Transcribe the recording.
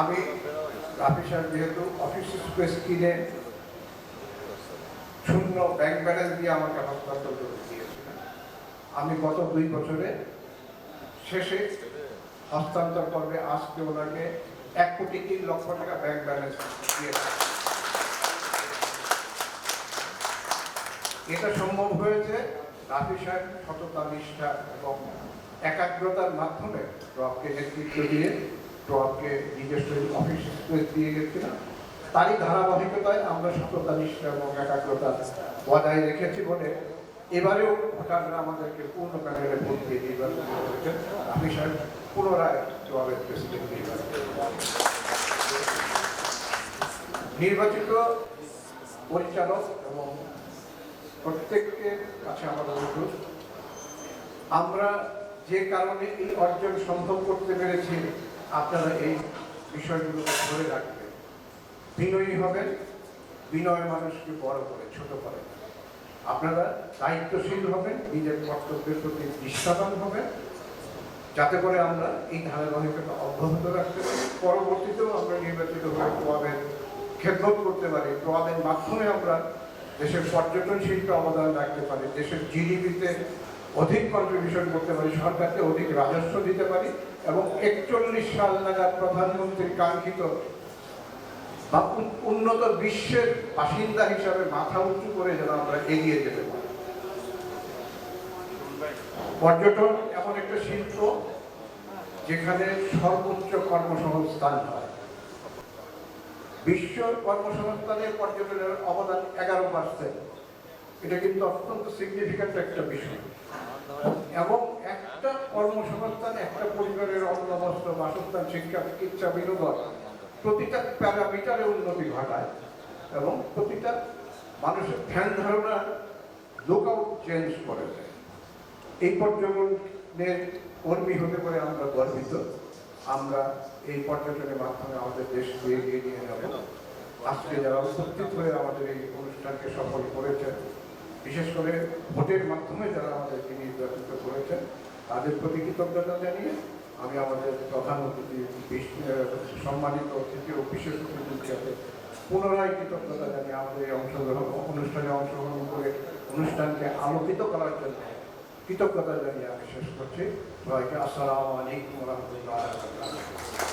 আমি রাফি সাহেব যেহেতু অফিস স্পেস কিনে শূন্য ব্যাংক ব্যালেন্স দিয়ে আমাকে হস্তান্তর করে আমি গত দুই বছরে শেষে হস্তান্তর করবে, আজকে ওনাকে এক কোটি তিন লক্ষ টাকা ব্যাংক ব্যালেন্স এটা সম্ভব হয়েছে রাফি সাহেব সততা, নিষ্ঠা এবং একাগ্রতার মাধ্যমে ট্রপকে নেতৃত্ব দিয়ে ট্রপকে নিজস্ব অফিস দিয়ে গেছিলাম তারই ধারাবাহিকতায় আমরা সততা, নিষ্ঠা এবং একাগ্রতা বজায় রেখেছি বলে এবারেও ভোটাররা আমাদেরকে পূর্ণ প্যানেলে ভোট দিয়ে নির্বাচন করেছেন। রাফি সাহেব পুনরায় ট্রপের প্রেসিডেন্ট নির্বাচন নির্বাচিত পরিচালক এবং প্রত্যেকের কাছে আমার অনুরোধ, আমরা যে কারণে এই অর্জন সম্ভব করতে পেরেছি আপনারা এই বিষয়গুলোকে ধরে রাখবেন। বিনয়ী হবেন বিনয় মানুষকে বড় করে, ছোট করে। আপনারা দায়িত্বশীল হবেন, নিজের কর্তব্যের প্রতি নিষ্ঠাবান হবেন, যাতে করে আমরা এই ধারাবাহিকতা অব্যাহত রাখতে পারি। পরবর্তীতেও আমরা নির্বাচিত হয়ে প্রভাবের খেদমত করতে পারি। প্রভাবের মাধ্যমে আমরা দেশের পর্যটন শিল্পে অবদান রাখতে পারি, দেশের জিডিপিতে অধিক কন্ট্রিবিউশন করতে পারি, সরকারকে অধিক রাজস্ব দিতে পারি এবং একচল্লিশ সাল নাগাদ প্রধানমন্ত্রীর কাঙ্ক্ষিত বা উন্নত বিশ্বের বাসিন্দা হিসাবে মাথা উঁচু করে যেন আমরা এগিয়ে যেতে পারি। পর্যটন এমন একটা শিল্প যেখানে সর্বোচ্চ কর্মসংস্থান হয়। বিশ্ব কর্মসংস্থানে পর্যটনের অবদান এগারো পার্সেন্ট এটা কিন্তু অত্যন্ত সিগনিফিক্যান্ট একটা বিষয়। এবং একটা কর্মসংস্থান, একটা পরিবারের অন্ন বস্ত্র বাসস্থান, শিক্ষা, চিকিৎসা, বিনোদন, প্রতিটা প্যারামিটারে উন্নতি ঘটায় এবং প্রতিটা মানুষের ধ্যান ধারণা লুক আউট চেঞ্জ করে এই পর্যটনের কর্মী হতে পারে আমরা গর্বিত। আমরা এই পর্যটনের মাধ্যমে আমাদের দেশকে এগিয়ে নিয়ে যাব। আজকে যারা উপস্থিত হয়ে আমাদের এই অনুষ্ঠানকে সফল করেছেন বিশেষ করে ভোটের মাধ্যমে যারা আমাদেরকে নির্বাচিত করেছেন, তাদের প্রতি কৃতজ্ঞতা জানিয়ে আমি আমাদের প্রধান অতিথি সম্মানিত অতিথি ও বিশেষ অতিথির সাথে পুনরায় কৃতজ্ঞতা জানিয়ে আমাদের এই অংশগ্রহণ, অনুষ্ঠানে অংশগ্রহণ করে অনুষ্ঠানকে আলোকিত করার জন্য কৃতজ্ঞতা জানিয়ে আমি শেষ করছি। সবাইকে আসসালামু আলাইকুম রহমতুল্লাহ